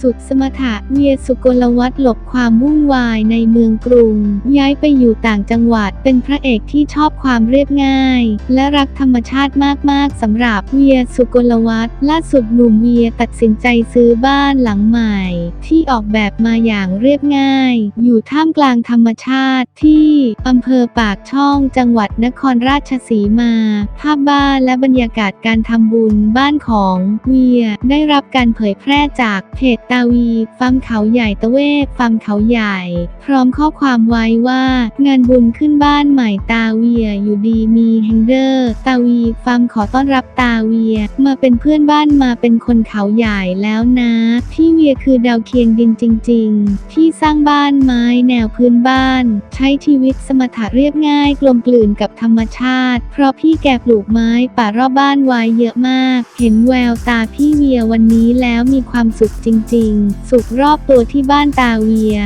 สุดสมถะเวียสุกลวัฒน์หลบความวุ่นวายในเมืองกรุง ย้ายไปอยู่ต่างจังหวัดเป็นพระเอกที่ชอบความเรียบง่าย และรักธรรมชาติมาก ๆสำหรับเวียสุกลวัฒน์ล่าสุดหนุ่มเวียตัดสินใจซื้อบ้านหลังใหม่ ที่ออกแบบมาอย่างเรียบง่าย อยู่ท่ามกลางธรรมชาติที่อำเภอปากช่องจังหวัดนครราชสีมา ภาพบ้านและบรรยากาศการทำบุญบ้านของเวียได้รับการเผยแพร่จากเพจตาวีฟาร์มเขาใหญ่ตะเวศฟาร์มเขาใหญ่ พร้อมข้อความไว้ว่า งานบุญขึ้นบ้านใหม่ตาเวียอยู่ดีมีแฮงเดอร์ ตาวีฟาร์มขอต้อนรับตาเวีย มาเป็นเพื่อนบ้านมาเป็นคนเขาใหญ่แล้วนะ พี่เวียคือดาวเคียงดินจริง ๆ ที่สร้างบ้านไม้แนวพื้นบ้าน ใช้ชีวิตสมถะเรียบง่ายกลมกลืนกับธรรมชาติ เพราะพี่แกปลูกไม้ป่ารอบบ้านไว้เยอะมาก เห็นแววตาพี่เวียวันนี้แล้วมีความสุขจริงง สุขรอบตัวที่บ้านตาเวีย